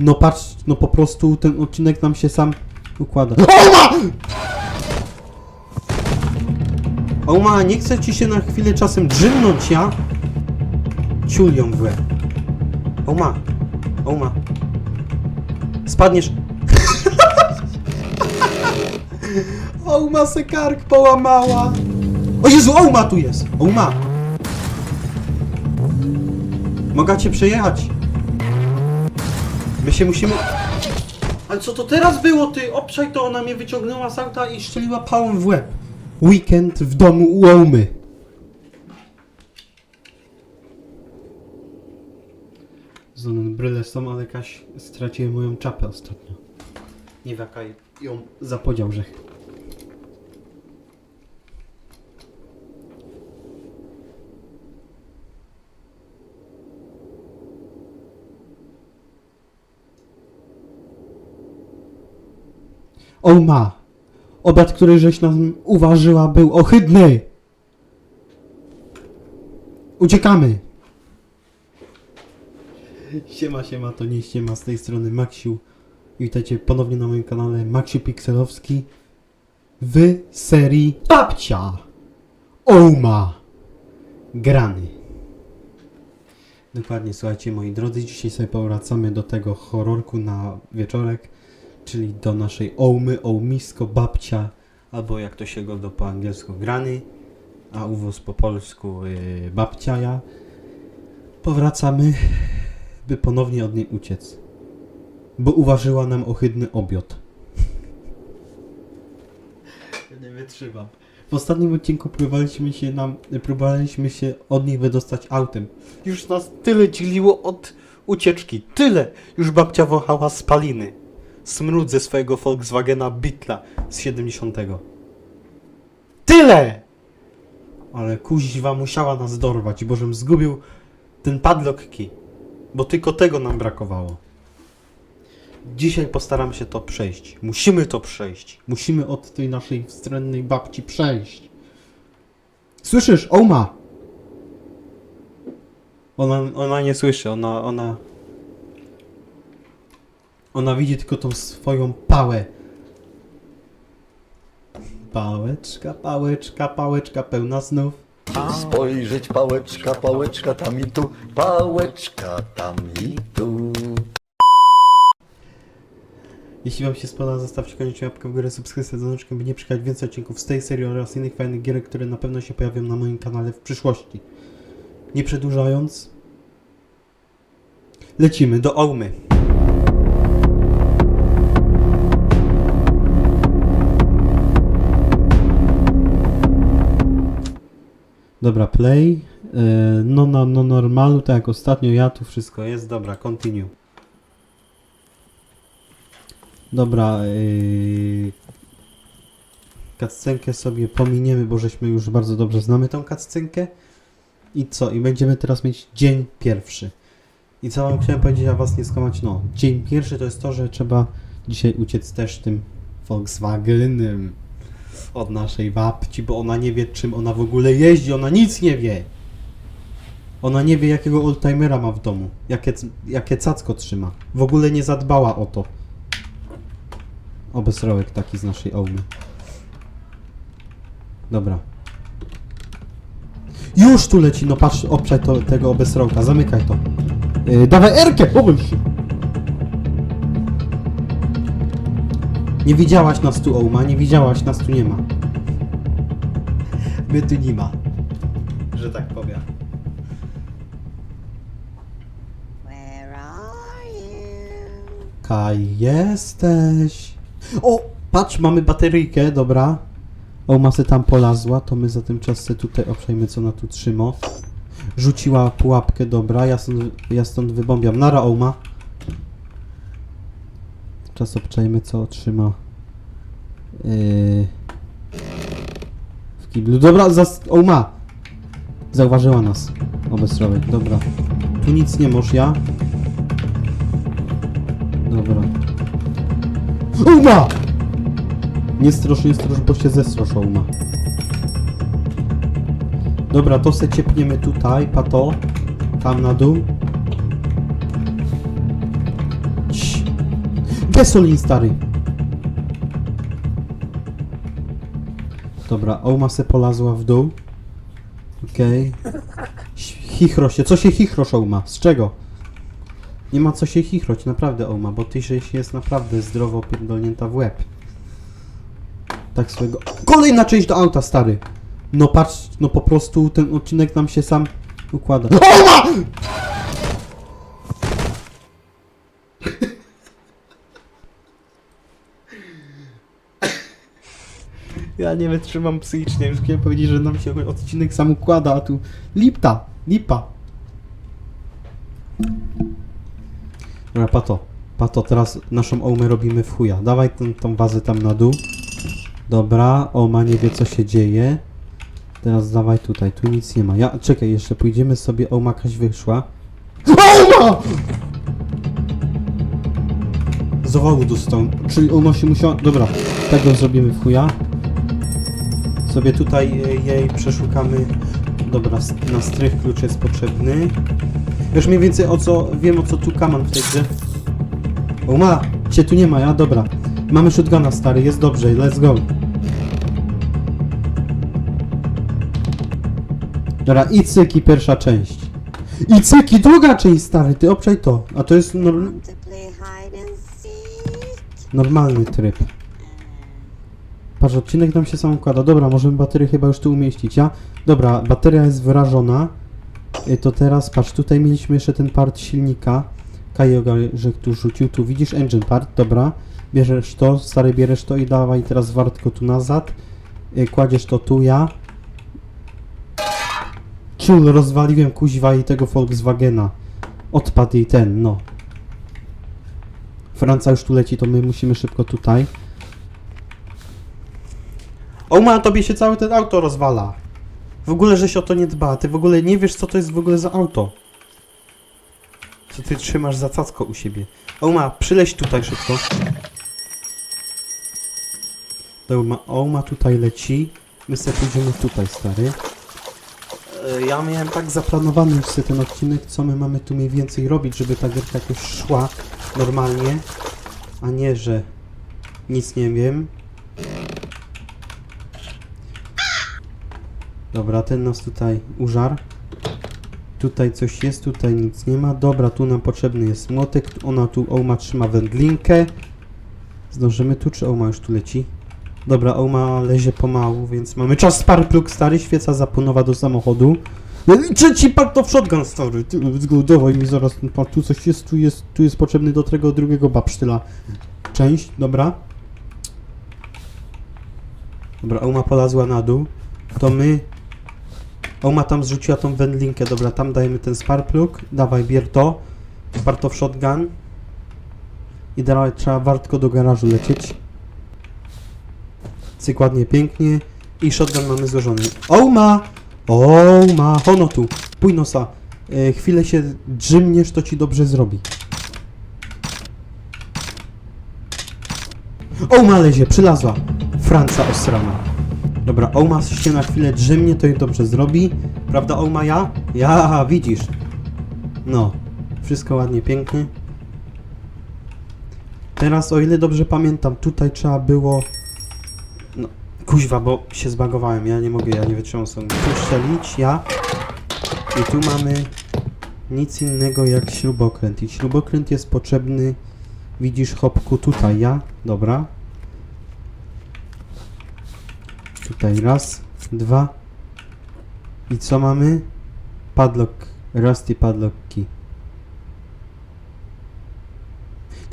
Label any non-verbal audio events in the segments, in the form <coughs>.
No patrz, no po prostu ten odcinek nam się sam układa. OMA! Oma, nie chce ci się na chwilę czasem drzymnąć, ja? Ciulią w łeb. Oma, Oma. Spadniesz. <laughs> Oma se kark połamała. O Jezu, Oma tu jest! Oma! Mogę cię przejechać. My się musimy... Ale co to teraz było, ty? Obszaj to, ona mnie wyciągnęła z auta i szczeliła pałą w łeb. Weekend w domu u Omy. Znowu bryle są, ale jakaś straciłem moją czapę ostatnio. Nie wiem jaka ją zapodział, że... O ma! Obiad, który żeś nam uważyła, był ohydny! Uciekamy! Siema, siema, to nie ściema z tej strony Maksiu. Witajcie ponownie na moim kanale Maksiu Pikselowski w serii Babcia Oma Grany. Dokładnie, słuchajcie moi drodzy, dzisiaj sobie powracamy do tego horrorku na wieczorek, czyli do naszej Omy, Ołmisko, Babcia, albo jak to się go do po angielsku Grany, a uwóz po polsku yy, Babciaja. Powracamy by ponownie od niej uciec. Bo uważyła nam ohydny. Ja nie wytrzymam. W ostatnim odcinku próbowaliśmy się nam, próbowaliśmy się od niej wydostać autem. Już nas tyle dzieliło od ucieczki. Tyle! Już babcia wąchała spaliny. Smród ze swojego Volkswagena Beetla z 70. Tyle! Ale kuźwa musiała nas dorwać, bo żem zgubił ten padlock key. Bo tylko tego nam brakowało. Dzisiaj postaram się to przejść. Musimy to przejść. Musimy od tej naszej wstrętnej babci przejść. Słyszysz, Oma? Ona, ona nie słyszy, ona, ona... Ona widzi tylko tą swoją pałę. Pałeczka, pałeczka, pałeczka pełna snów. Spojrzeć pałeczka, pałeczka tam i tu, pałeczka tam i tu. Jeśli Wam się spodoba, zostawcie koniecznie łapkę w górę, subskrypcję, dzwoneczkę, by nie przekać więcej odcinków z tej serii oraz innych fajnych gier, które na pewno się pojawią na moim kanale w przyszłości. Nie przedłużając, lecimy do Ołmy. Dobra, play. Yy, no, no, no, normalu, tak jak ostatnio ja, tu wszystko jest. Dobra, continue. Dobra, yy... Sobie pominiemy, bo żeśmy już bardzo dobrze znamy tą kaccenkę. I co? I będziemy teraz mieć dzień pierwszy. I co wam chciałem powiedzieć, a was nie skamać, no. Dzień pierwszy to jest to, że trzeba dzisiaj uciec też tym Volkswagenem od naszej babci, bo ona nie wie czym ona w ogóle jeździ, ona nic nie wie. Ona nie wie jakiego oldtimera ma w domu, jakie, jakie cacko trzyma. W ogóle nie zadbała o to. Obesrołek taki z naszej ołmy. Dobra. Już tu leci, no patrz, obczaj to, tego obesrołka, zamykaj to. Yy, dawaj Erkę, pomyśl się. Nie widziałaś nas tu, Ołma, nie widziałaś, nas tu nie ma. My tu nie ma. Że tak powiem. Where are you? Kaj, jesteś. O, patrz, mamy bateryjkę, dobra. Ołma se tam polazła, to my za tym czas se tutaj obszejmy, co ona tu trzyma. Rzuciła pułapkę, dobra, ja stąd, ja stąd wybombiam. Nara, Ołma. Czas obczajmy, co otrzyma. Yy... W kiblu. Dobra, zas... Ołma! Zauważyła nas. Obesrołek, dobra. Tu nic nie moż, ja. Dobra. Uma! Nie strosz, nie strosz, bo się zestrosz, Uma. Dobra, to se ciepniemy tutaj, pato. Tam na dół. Pesolin, stary. Dobra, Ouma se polazła w dół. Okej. Chichro się. Co się chichrosz, Ouma? Z czego? Nie ma co się chichroć, naprawdę, Ouma, bo ty się jest naprawdę zdrowo pierdolnięta w łeb. Tak swego... Kolejna część do auta, stary! No patrz, no po prostu ten odcinek nam się sam układa. OMA! <coughs> Ja nie wytrzymam psychicznie, już chciałem powiedzieć, że nam się odcinek sam układa, a tu lipta, lipa. Dobra, Pato, Pato, teraz naszą Ołmę robimy w chuja. Dawaj tą, tą bazę tam na dół. Dobra, Oma nie wie co się dzieje. Teraz dawaj tutaj, tu nic nie ma. Ja, czekaj, jeszcze pójdziemy sobie, Oma jakaś wyszła. Oma! Zawału dostał, czyli Oma się musiała... Dobra, tego zrobimy w chuja. Sobie tutaj jej przeszukamy. Dobra, na strych klucz jest potrzebny. Już mniej więcej o co, wiem o co tu kaman w tej grze. Oma, cię tu nie ma, ja? Dobra. Mamy shotguna stary, jest dobrze, let's go. Dobra, i cyki pierwsza część. I cyki druga część stary, ty obczaj to. A to jest Want to play hide and seek? Normalny tryb. Patrz, odcinek nam się sam układa. Dobra, możemy baterię chyba już tu umieścić, ja? Dobra, bateria jest wyrażona. Y, To teraz, patrz, tutaj mieliśmy jeszcze ten part silnika. Kajoga, że tu rzucił, tu widzisz engine part, dobra. Bierzesz to, stary, bierzesz to i dawaj teraz wartko tu nazad. Y, Kładziesz to tu, ja. Czul, rozwaliłem kuźwa i tego Volkswagena. Odpadł jej ten, no. Franca już tu leci, to my musimy szybko tutaj. O ma, tobie się całe ten auto rozwala. W ogóle, że się o to nie dba. Ty w ogóle nie wiesz, co to jest w ogóle za auto. Co ty trzymasz za cacko u siebie. O ma, tutaj szybko. Dobra, o ma tutaj leci. My sobie pójdziemy tutaj, stary. E, Ja miałem tak zaplanowany już ten odcinek, co my mamy tu mniej więcej robić, żeby ta gierka jakoś szła normalnie, a nie, że nic nie wiem. Dobra, ten nas tutaj użar. Tutaj coś jest, tutaj nic nie ma. Dobra, tu nam potrzebny jest młotek. Ona tu, Ouma trzyma wędlinkę. Zdążymy tu, czy Ouma już tu leci? Dobra, Ouma lezie pomału, więc mamy czas Sparplug, stary, świeca zapłonowa do samochodu. No i Trzeci part to shotgun, go, dawaj mi zaraz ten part. Tu coś jest, tu jest, tu jest potrzebny do tego drugiego babsztyla. Część, dobra. Dobra, Ouma polazła na dół. To my... Ouma tam zrzuciła tą wędlinkę, dobra, tam dajemy ten sparplug. Dawaj, bier to. Warto shotgun. I dalej trzeba wartko do garażu lecieć. Cyk ładnie, pięknie. I shotgun mamy złożony. Ouma! Ouma! Hono tu! Pój nosa. E, chwilę się drzymniesz, to ci dobrze zrobi. Ouma lezie, przylazła. Franca osrana. Dobra, Ouma się na chwilę drzymnie, to jej dobrze zrobi. Prawda, Ouma, ja? Ja, widzisz. No, wszystko ładnie, pięknie. Teraz, o ile dobrze pamiętam, tutaj trzeba było... Kuźwa, bo się zbagowałem, ja nie mogę, ja nie wytrzymam sobie. Tu strzelić, ja. I tu mamy nic innego jak śrubokręt. I śrubokręt jest potrzebny, widzisz, hopku, tutaj, ja. Dobra. Tutaj raz, dwa. I co mamy? Padlock, rusty padlock key.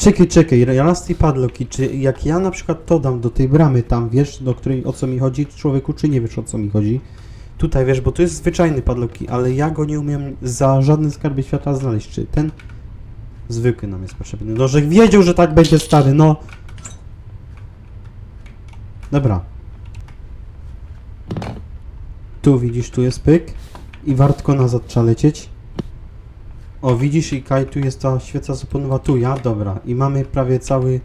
Czekaj, czekaj, rusty padlock key. Czy jak ja na przykład to dam do tej bramy tam, wiesz, do której o co mi chodzi, człowieku, czy nie wiesz o co mi chodzi? Tutaj, wiesz, bo to jest zwyczajny padlock key, ale ja go nie umiem za żadne skarby świata znaleźć. Czy ten zwykły nam jest potrzebny? No, że wiedział, że tak będzie stary, no. Dobra. Tu widzisz, tu jest pyk. I wartko nazad trzeba lecieć. O, widzisz i Kaj, tu jest ta świeca zuponowa tu, ja? Dobra. I mamy prawie cały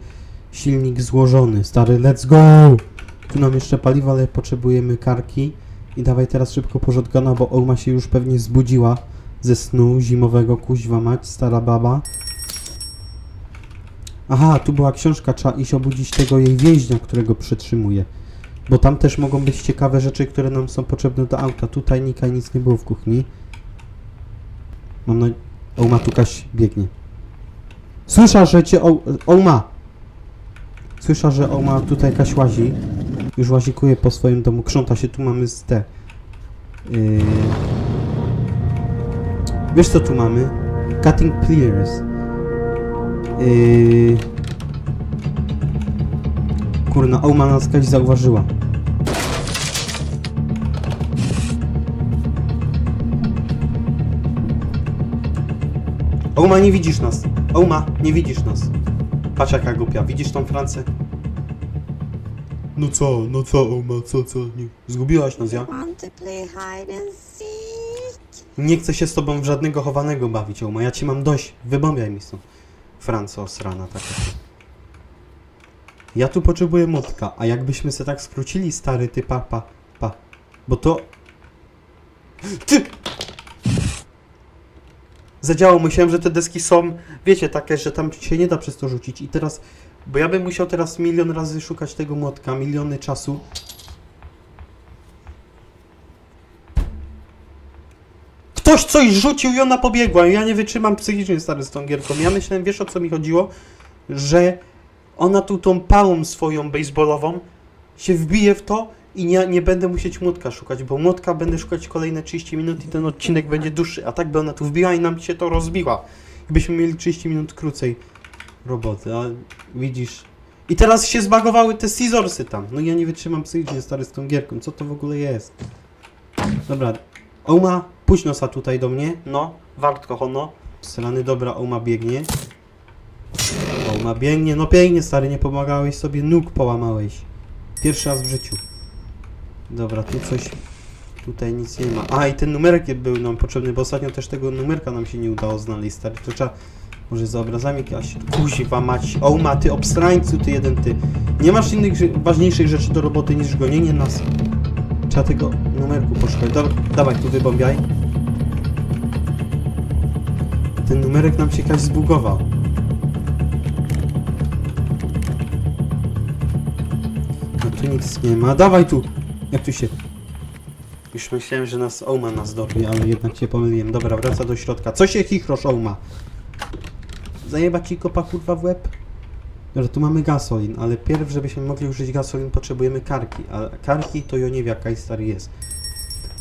silnik złożony. Stary, let's go! Tu nam jeszcze paliwo, ale potrzebujemy karki. I dawaj teraz szybko porządkana, bo Ouma się już pewnie zbudziła ze snu zimowego, kuźwa mać, stara baba. Aha, tu była książka, trzeba iść obudzić tego jej więźnia, którego przetrzymuje. Bo tam też mogą być ciekawe rzeczy, które nam są potrzebne do auta. Tutaj nika nic nie było w kuchni. Mam na... Ouma tu Kaś biegnie. Słysza, że cię... O... Ouma! Słysza, że Ouma tutaj Kaś łazi. Już łazikuje po swoim domu. Krząta się, tu mamy z te... Yy... Wiesz co tu mamy? Cutting Pliers. Yy... Kurna, Ouma nas Kaś zauważyła. Ouma, nie widzisz nas. Ouma, nie widzisz nas. Patrz jaka głupia. Widzisz tą Francję? No co, no co, Ouma, co, co? Nie. Zgubiłaś nas, ja? Want to play hide and seek? Nie chcę się z tobą w żadnego chowanego bawić, Ouma. Ja ci mam dość. Wybombiaj mi stąd. Franco, srana taka. Ja tu potrzebuję motka, a jakbyśmy se tak skrócili, stary, ty pa, pa, pa. Bo to... Ty! Zadziałało, myślałem, że te deski są, wiecie, takie, że tam się nie da przez to rzucić. I teraz, bo ja bym musiał teraz milion razy szukać tego młotka, miliony czasu. Ktoś coś rzucił i ona pobiegła. Ja nie wytrzymam psychicznie stary z tą gierką. Ja myślałem, wiesz o co mi chodziło? Że ona tu tą pałą swoją baseballową się wbije w to i nie, nie będę musieć młotka szukać, bo młotka będę szukać kolejne 30 minut i ten odcinek będzie dłuższy. A tak by ona tu wbiła i nam się to rozbiła. I byśmy mieli 30 minut krócej roboty, a widzisz. I teraz się zbagowały te scissorsy tam. No ja nie wytrzymam psychicznie stary z tą gierką. Co to w ogóle jest? Dobra, Ouma, puść nosa tutaj do mnie. No, wartko hono. Strzelany, dobra, Ouma biegnie. Ouma biegnie, no pięknie stary, nie pomagałeś sobie, nóg połamałeś. Pierwszy raz w życiu. Dobra, tu coś... Tutaj nic nie ma. A, i ten numerek był nam potrzebny, bo ostatnio też tego numerka nam się nie udało znaleźć, stary. To trzeba... Może za obrazami jakaś... Kuźwa mać. Ouma, ty obstrańcu, ty jeden, ty. Nie masz innych, ważniejszych rzeczy do roboty niż gonienie nas. Trzeba tego numerku poszukać. Dobra, dawaj, tu wybombiaj. Ten numerek nam się jakaś zbugował. No tu nic nie ma. Dawaj tu! Jak tu się... Już myślałem, że nas Ouma nas dorwie, ale jednak się pomyliłem. Dobra, wraca do środka. Co się chichrosz, Ouma? Zajebać ci kopa kurwa w łeb? Dobra, tu mamy gasolin, ale pierw, żebyśmy mogli użyć gasolin, potrzebujemy karki. A karki to ja nie wiem, jaka stary jest.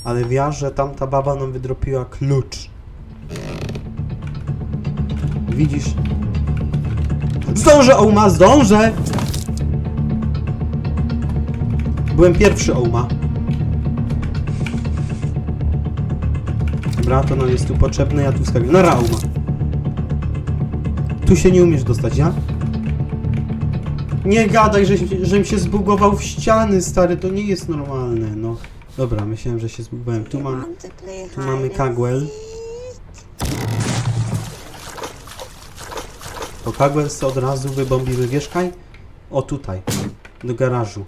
Ale wiesz, że tamta baba nam wydropiła klucz. Widzisz? Zdążę, Ouma, zdążę! Byłem pierwszy, Ouma. Dobra, to nam jest tu potrzebne, ja tu wskakuję. Na Rauma. Tu się nie umiesz dostać, ja? Nie gadaj, że, żem się zbugował w ściany, stary, to nie jest normalne, no. Dobra, myślałem, że się zbugowałem. Tu mam... Tu mamy Kagwell. To Kagwell od razu wybombimy. Wiesz, Kaj? O, tutaj. Do garażu.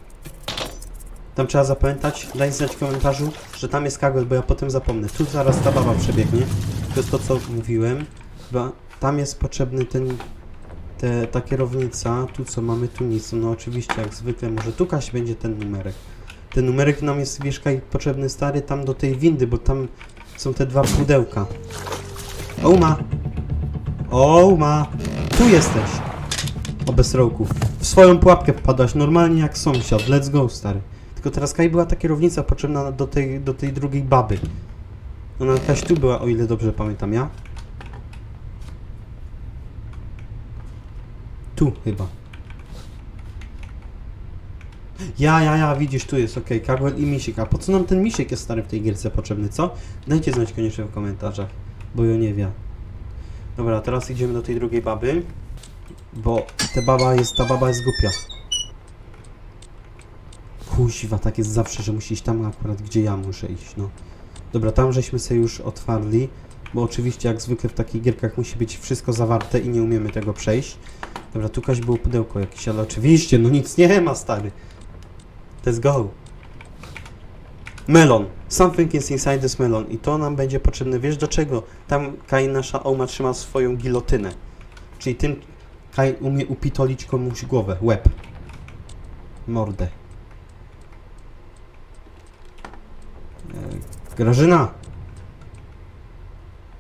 Tam trzeba zapamiętać, daj znać w komentarzu, że tam jest Kagwell, bo ja potem zapomnę. Tu zaraz ta baba przebiegnie. To jest to, co mówiłem. Chyba tam jest potrzebny ten... Te, ta kierownica. Tu co mamy, tu nic. No oczywiście, jak zwykle, może tu Kaś będzie ten numerek. Ten numerek nam jest, wiesz, potrzebny stary tam do tej windy, bo tam są te dwa pudełka. Ouma! Ouma! Tu jesteś! O bez rołków. W swoją pułapkę wpadłaś, normalnie jak sąsiad. Let's go, stary. Tylko teraz Kaj była ta kierownica potrzebna do tej, do tej drugiej baby. Ona jakaś tu była, o ile dobrze pamiętam, ja? Tu chyba. Ja, ja, ja, widzisz, tu jest, okej, okay. i Misiek. A po co nam ten Misiek jest stary w tej gierce potrzebny, co? Dajcie znać koniecznie w komentarzach, bo ja nie wiem. Dobra, teraz idziemy do tej drugiej baby, bo ta baba jest, ta baba jest głupia. Kuźwa, tak jest zawsze, że musi iść tam akurat, gdzie ja muszę iść, no. Dobra, tam żeśmy sobie już otwarli, bo oczywiście jak zwykle w takich gierkach musi być wszystko zawarte i nie umiemy tego przejść. Dobra, tu kaś było pudełko jakieś, ale oczywiście, no nic nie ma, stary. Let's go. Melon. Something is inside this melon. I to nam będzie potrzebne. Wiesz do czego? Tam Kai nasza Oma trzyma swoją gilotynę. Czyli tym, Kaj umie upitolić komuś głowę, łeb. Mordę. E, Grażyna!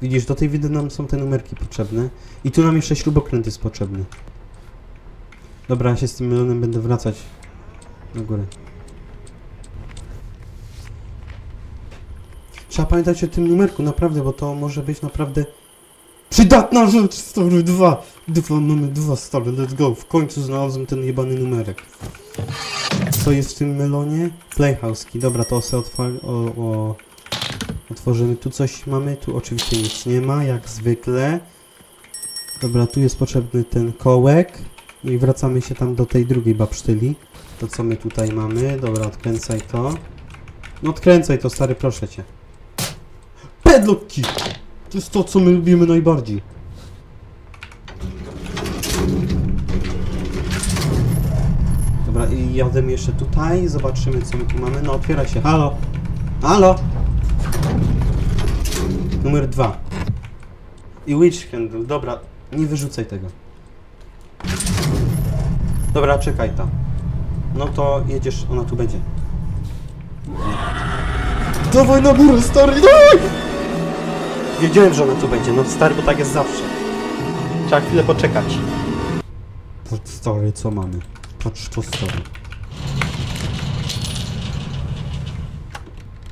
Widzisz, do tej widy nam są te numerki potrzebne. I tu nam jeszcze śrubokręt jest potrzebny. Dobra, ja się z tym melonem będę wracać na górę. Trzeba pamiętać o tym numerku, naprawdę, bo to może być naprawdę przydatna rzecz, stary, dwa. Dwa, mamy dwa, stary, let's go. W końcu znalazłem ten jebany numerek. Co jest w tym melonie? Playhouse'ki, dobra, to otwal... O, o... Otworzymy, tu coś mamy, tu oczywiście nic nie ma, jak zwykle. Dobra, tu jest potrzebny ten kołek. I wracamy się tam do tej drugiej babsztyli. To co my tutaj mamy? Dobra, odkręcaj to. No odkręcaj to, stary, proszę cię. Pedlocki! To jest to, co my lubimy najbardziej. Dobra, i jadę jeszcze tutaj, zobaczymy co my tu mamy. No, otwiera się, halo! Halo! Numer dwa. I witch handle, dobra, nie wyrzucaj tego. Dobra, czekaj ta. No to jedziesz, ona tu będzie. Dawaj na górę, stary, dawaj! Wiedziałem, że ona tu będzie, no stary, bo tak jest zawsze. Trzeba chwilę poczekać. Stary, co mamy? Patrz stary.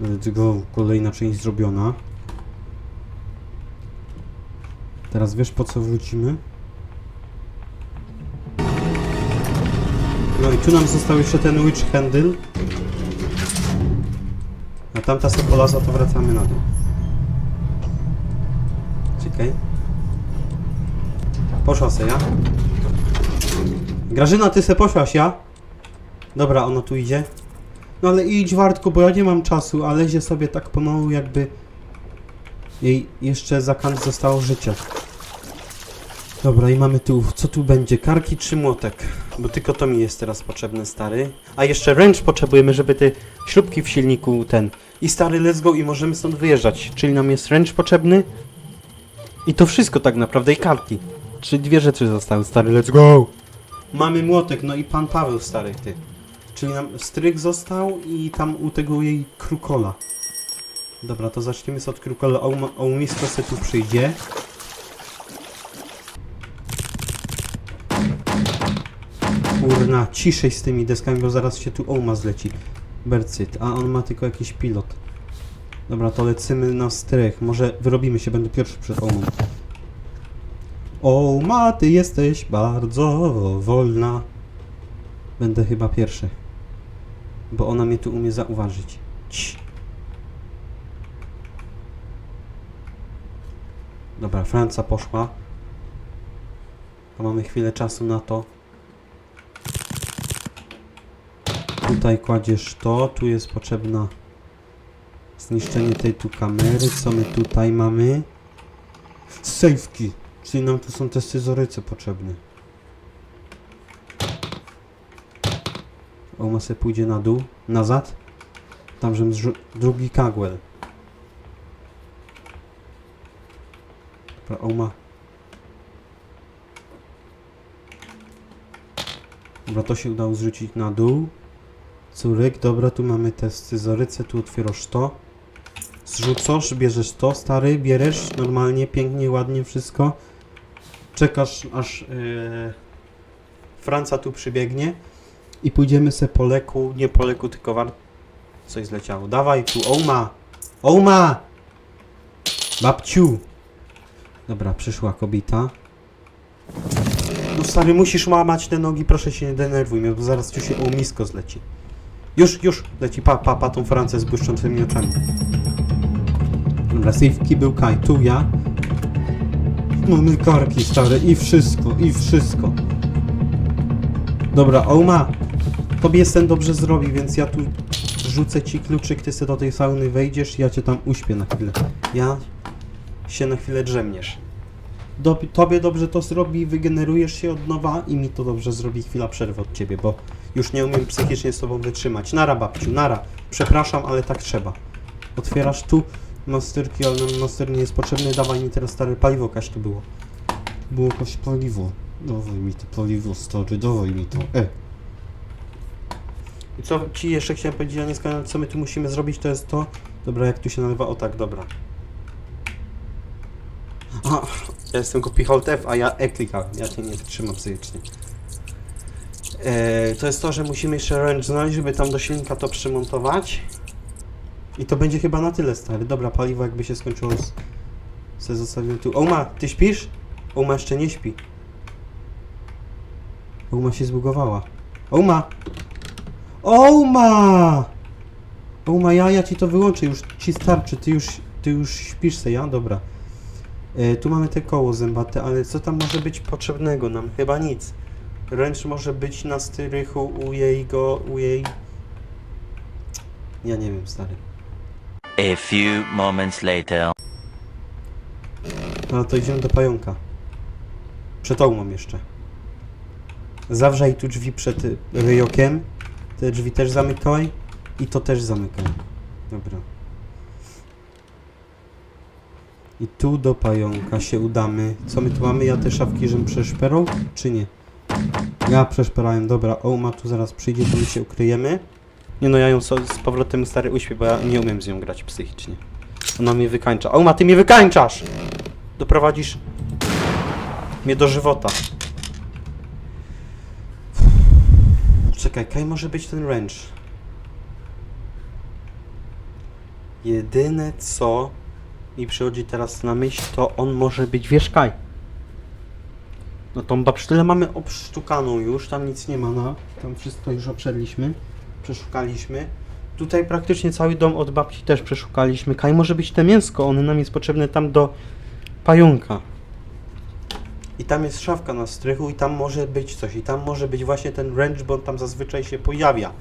Let's go, kolejna część zrobiona. Teraz wiesz po co wrócimy? No i tu nam został jeszcze ten witch handle. A tamta sopolaza to wracamy na dół. Czekaj. Poszła se ja. Grażyna, ty se poszłaś ja? Dobra, ona tu idzie. No ale idź Wartku, bo ja nie mam czasu, a lezie sobie tak pomału jakby jej jeszcze za kant zostało życia. Dobra, i mamy tu, co tu będzie? Karki czy młotek? Bo tylko to mi jest teraz potrzebne, stary. A jeszcze wręcz potrzebujemy, żeby te śrubki w silniku ten. I stary, let's go i możemy stąd wyjeżdżać. Czyli nam jest wręcz potrzebny. I to wszystko tak naprawdę, i karki. Czyli dwie rzeczy zostały, stary, let's go! Mamy młotek, no i pan Paweł, stary, ty. Czyli nam stryk został i tam u tego jej krukola. Dobra, to zaczniemy sobie od krukola. Oum- Oumisko se tu przyjdzie. Kurna, ciszej z tymi deskami, bo zaraz się tu Ouma zleci. Bercyt, a on ma tylko jakiś pilot. Dobra, to lecimy na strych. Może wyrobimy się, będę pierwszy przed Oumą. Ouma, ty jesteś bardzo wolna. Będę chyba pierwszy. Bo ona mnie tu umie zauważyć. Cii. Dobra, Franca poszła. A mamy chwilę czasu na to. Tutaj kładziesz to, tu jest potrzebna zniszczenie tej tu kamery. Co my tutaj mamy? Safety, czyli nam tu są te scyzoryce potrzebne. Oma se pójdzie na dół, nazad. Tam, zrzu- drugi kagwell. Dobra, Oma. Dobra, to się udało zrzucić na dół. Córek, dobra, tu mamy te scyzoryce, tu otwierasz to. Zrzucasz, bierzesz to, stary, bierzesz normalnie, pięknie, ładnie wszystko. Czekasz, aż yy, Franca tu przybiegnie i pójdziemy se po leku, nie po leku, tylko war... Coś zleciało. Dawaj tu, Ouma! Ouma! Babciu! Dobra, przyszła kobieta. No stary, musisz łamać te nogi, proszę się nie denerwuj mnie, bo zaraz ci się ołmisko zleci. Już, już, leci pa, pa, pa tą Francję z błyszczącymi oczami. Dobra, safety był Kai, tu ja. Mamy karki stare i wszystko, i wszystko. Dobra, Ouma, tobie ten dobrze zrobi, więc ja tu rzucę ci kluczyk, ty sobie do tej sauny wejdziesz ja cię tam uśpię na chwilę. Ja się na chwilę drzemniesz. Do, tobie dobrze to zrobi, wygenerujesz się od nowa i mi to dobrze zrobi chwila przerwy od ciebie, bo już nie umiem psychicznie z tobą wytrzymać. Nara babciu, nara. Przepraszam, ale tak trzeba. Otwierasz tu masterki, ale nam master nie jest potrzebny. Dawaj mi teraz stare paliwo, to było. Było jakieś paliwo. Dawaj mi to paliwo, stary, dawaj mi to. E. I co ci jeszcze chciałem powiedzieć, ja nie skazałem, co my tu musimy zrobić, to jest to. Dobra, jak tu się nazywa? O tak, dobra. A, ja jestem głupi Alt F, a ja E klikałem. Ja cię nie wytrzymam psychicznie. E, to jest to, że musimy jeszcze range znaleźć, żeby tam do silnika to przymontować. I to będzie chyba na tyle, stary. Dobra, paliwo jakby się skończyło. Z... Se zostawiłem tu. Oma, ty śpisz? Oma jeszcze nie śpi. Oma się zbugowała. Oma! Oma! Oma, ja, ja ci to wyłączę, już ci starczy, ty już, ty już śpisz se, ja? Dobra. E, tu mamy te koło zębate, ale co tam może być potrzebnego nam? Chyba nic. Ręcz może być na strychu u jej go, u jej... Ja nie wiem, stary. A few moments later. No to idziemy do pająka. Przed ołmą jeszcze. Zawrzaj tu drzwi przed ryjokiem. Te drzwi też zamykaj. I to też zamykaj. Dobra. I tu do pająka się udamy. Co my tu mamy? Ja te szafki, żebym przeszperał? Czy nie? Ja przeszperałem. Dobra, Ołma tu zaraz przyjdzie, to my się ukryjemy. Nie no, ja ją z powrotem stary uśpię, bo ja nie umiem z nią grać psychicznie. Ona mnie wykańcza. Ołma, ty mnie wykańczasz! doprowadzisz mnie do żywota. Czekaj, kaj może być ten range? Jedyne co mi przychodzi teraz na myśl, to on może być, wiesz Kaj. No tą babsztylę mamy obsztukaną już, tam nic nie ma na, tam wszystko już obszedliśmy, przeszukaliśmy. Tutaj praktycznie cały dom od babci też przeszukaliśmy. Kaj może być te mięsko, one nam jest potrzebne tam do pająka. I tam jest szafka na strychu i tam może być coś. I tam może być właśnie ten wrench, bo on tam zazwyczaj się pojawia.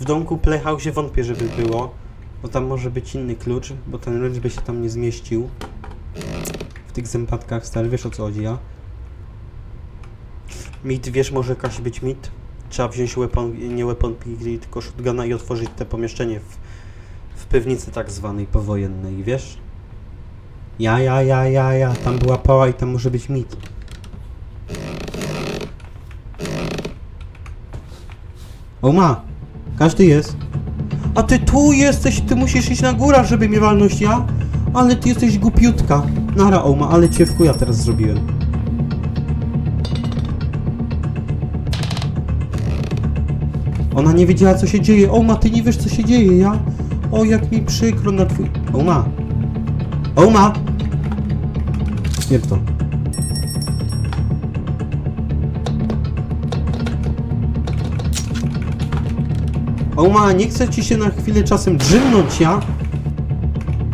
W domku Playhouse wątpię, żeby było, bo tam może być inny klucz, bo ten wrench by się tam nie zmieścił. W tych zębatkach stary, wiesz o co chodzi, ja? Mit, wiesz może jakaś być mit? Trzeba wziąć weapon, nie weapon pick, tylko shotguna i otworzyć te pomieszczenie w, w piwnicy tak zwanej powojennej, wiesz? Ja, ja, ja, ja, ja. Tam była pała i tam może być mit. O ma! Każdy jest. A ty tu jesteś, ty musisz iść na górę, żeby mnie walnąć, ja? Ale ty jesteś głupiutka. Nara, Oma, ale cię w chuja teraz zrobiłem. Ona nie wiedziała, co się dzieje. Oma, ty nie wiesz, co się dzieje, ja? O, jak mi przykro na twój... Oma! Oma! Pierdol. Oma, nie chce ci się na chwilę czasem drzymnąć, ja?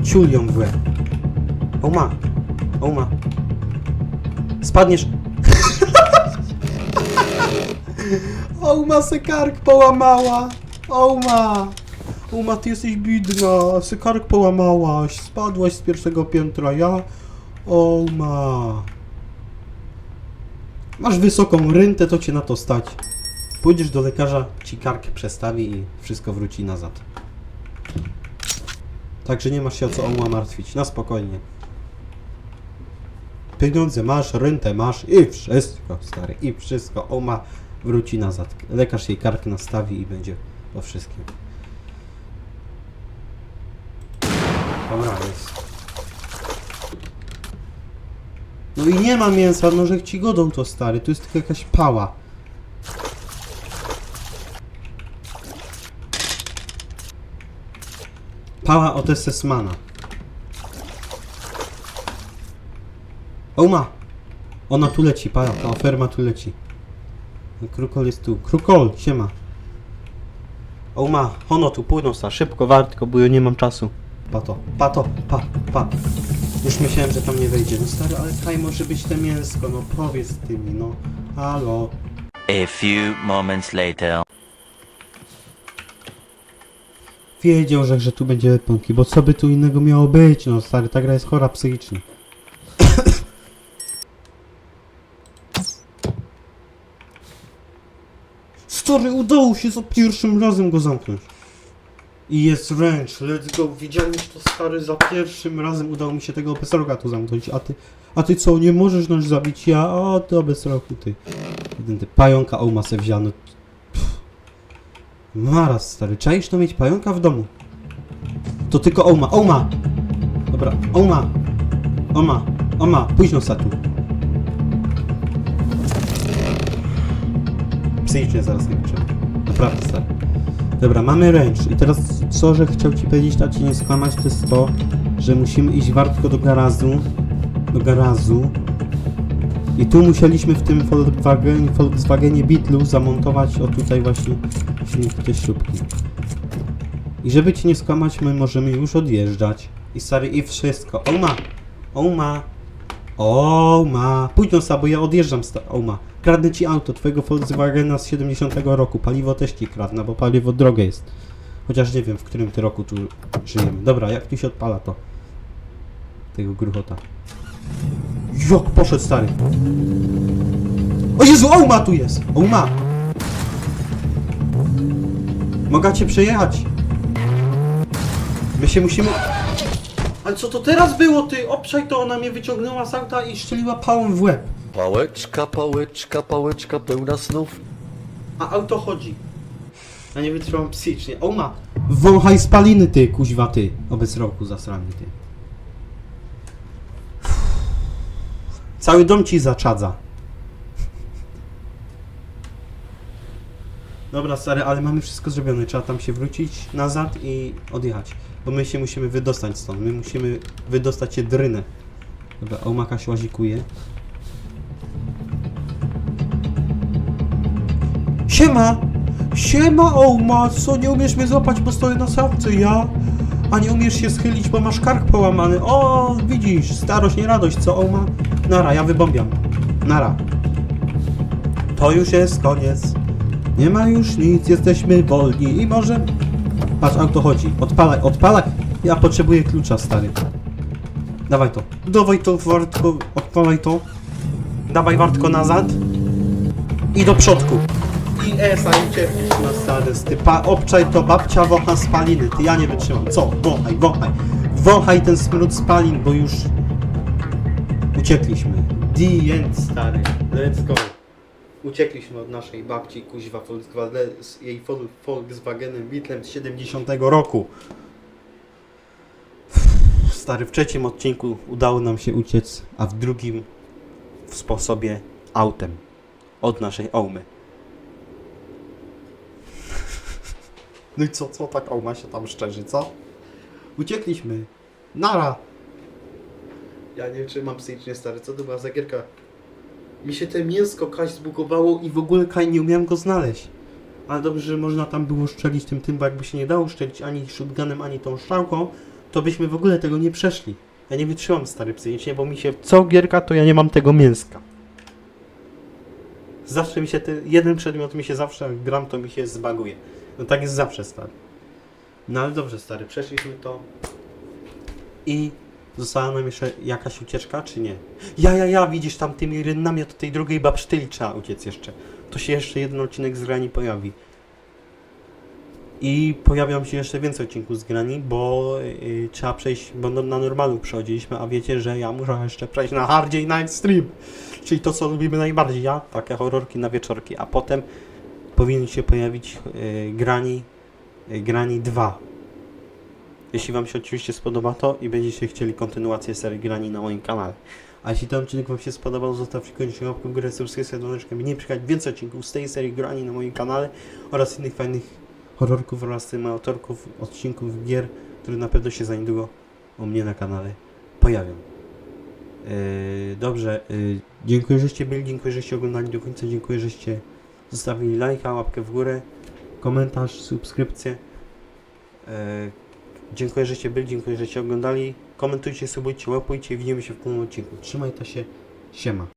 Ciul ją w łeb. Oma, Oma. Spadniesz. <laughs> Oma se kark połamała. Oma. Oma, ty jesteś bidna. Se kark połamałaś. Spadłaś z pierwszego piętra, ja? Oma. Masz wysoką rentę, to cię na to stać. Pójdziesz do lekarza, ci kark przestawi i wszystko wróci nazad. Także nie masz się o co Oma martwić. Na spokojnie. Pieniądze masz, rentę masz i wszystko, stary, i wszystko. Oma wróci nazad. Lekarz jej kark nastawi i będzie po wszystkim. Dobra, jest. No i nie ma mięsa, no że ci godą to stary, tu jest tylko jakaś pała. Pała od SS-mana. Oma! Ona tu leci, pała, ta oferma tu leci. Krukol jest tu. Krukol, siema. Oma, ono tu płyną sta, szybko, wartko, bo ja nie mam czasu. Pato, pato, pa, pa. Już myślałem, że tam nie wejdzie. No stary, ale kaj może być te mięsko, no powiedz ty mi, no. Halo. A few moments later. Wiedział, że, że tu będzie leponki, bo co by tu innego miało być? No stary, ta gra jest chora psychicznie. Stary, udało się za pierwszym razem go zamknąć. I jest wręcz, let's go, widziałeś to stary, za pierwszym razem udało mi się tego bezroga tu zamknąć, a ty, a ty co, nie możesz nas zabić, ja, a to bezrogu, ty. Jeden ty, pająka Ouma se wziano. Pff. Maraz, stary, czaisz to mieć pająka w domu? To tylko Ouma, Ouma! Dobra, Ouma! Oma, Oma, późno satu. Psychicznie zaraz nie wytrzymam. Naprawdę stary. Dobra, mamy range i teraz co, że chciał ci powiedzieć, a ci nie skłamać, to jest to, że musimy iść wartko do garażu, do garażu i tu musieliśmy w tym Volkswagen, Volkswagenie Beetlu zamontować o tutaj właśnie, właśnie te śrubki. I żeby ci nie skłamać, my możemy już odjeżdżać. I stary, i wszystko. Oma! Oma! Oma! Pójdź sa, bo ja odjeżdżam sta- Oma. Kradnę ci auto, twojego Volkswagena z 70 roku. Paliwo też ci kradnę, bo paliwo drogie jest. Chociaż nie wiem, w którym ty roku tu żyjemy. Dobra, jak tu się odpala to? Tego gruchota. Jak poszedł stary. O Jezu, Oma tu jest! Oma! Mogę cię przejechać. My się musimy... Ale co to teraz było, ty? Obszaj to, ona mnie wyciągnęła z auta i szczeliła pałą w łeb. Pałeczka, pałeczka, pałeczka pełna snów. A auto chodzi. Ja nie wytrzymam psychicznie. O ma! Wąchaj spaliny, ty, kuźwa, ty. Obec roku zasrany, ty. Cały dom ci zaczadza. Dobra, stary, ale mamy wszystko zrobione. Trzeba tam się wrócić nazad i odjechać. Bo my się musimy wydostać stąd. My musimy wydostać się drynę. Dobra, Omaka się łazikuje. Siema! Siema, Ouma! Co, nie umiesz mnie złapać, bo stoję na szafce, ja? A nie umiesz się schylić, bo masz kark połamany. O, widzisz, starość, nie radość, co, Ouma? Nara, ja wybombiam. Nara. To już jest koniec. Nie ma już nic, jesteśmy wolni i może... Patrz, auto chodzi. Odpalaj, odpalaj. Ja potrzebuję klucza, stary. Dawaj to. Dawaj to, Wartko. Odpalaj to. Dawaj, Wartko, nazad. I do przodku. I cierpisz na stary pa, obczaj to babcia wącha spaliny, ty ja nie wytrzymam. Co? Wąchaj, wąchaj. Wąchaj ten smród spalin, bo już uciekliśmy. The end, stary. Let's go. Uciekliśmy od naszej babci, kuźwa, Volkswagen, z jej Vol- Volkswagenem Beetlem z 70 roku. Stary, w trzecim odcinku udało nam się uciec, a w drugim w sposobie autem od naszej Omy. No i co, co tak Oma się tam szczerzy, co? Uciekliśmy. Nara. Ja nie wiem, czy mam psychicznie stary, co to była za gierka? Mi się te mięsko Kaś zbugowało i w ogóle Kaj nie umiałem go znaleźć. Ale dobrze, że można tam było szczelić tym tym, bo jakby się nie dało szczelić ani shotgunem, ani tą strzałką, to byśmy w ogóle tego nie przeszli. Ja nie wytrzymam stary psychicznie, bo mi się co gierka, to ja nie mam tego mięska. Zawsze mi się ten jeden przedmiot mi się zawsze jak gram, to mi się zbaguje. No tak jest zawsze stary. No ale dobrze stary, przeszliśmy to i została nam jeszcze jakaś ucieczka, czy nie? Ja, ja, ja, widzisz tam tymi rynnami od tej drugiej babsztyli trzeba uciec jeszcze. To się jeszcze jeden odcinek z grani pojawi. I pojawią się jeszcze więcej odcinków z grani, bo yy, trzeba przejść, bo no, na normalu przechodziliśmy, a wiecie, że ja muszę jeszcze przejść na Hardziej Night Stream. Czyli to, co lubimy najbardziej, ja, takie horrorki na wieczorki, a potem powinien się pojawić yy, grani, yy, grani 2. Jeśli Wam się oczywiście spodoba to i będziecie chcieli kontynuację serii grani na moim kanale. A jeśli ten odcinek Wam się spodobał, zostawcie koniecznie łapkę w górę, subskrypcję, dzwoneczkę, by nie przyjechać więcej odcinków z tej serii grani na moim kanale oraz innych fajnych horrorków oraz tym autorków odcinków gier, które na pewno się za niedługo u mnie na kanale pojawią. Yy, dobrze, yy, dziękuję, żeście byli, dziękuję, żeście oglądali do końca, dziękuję, żeście zostawili lajka, łapkę w górę, komentarz, subskrypcję. Yy, dziękuję, żeście byli, dziękuję, żeście oglądali. Komentujcie, subujcie, łapujcie i widzimy się w kolejnym odcinku. Trzymaj to się, siema.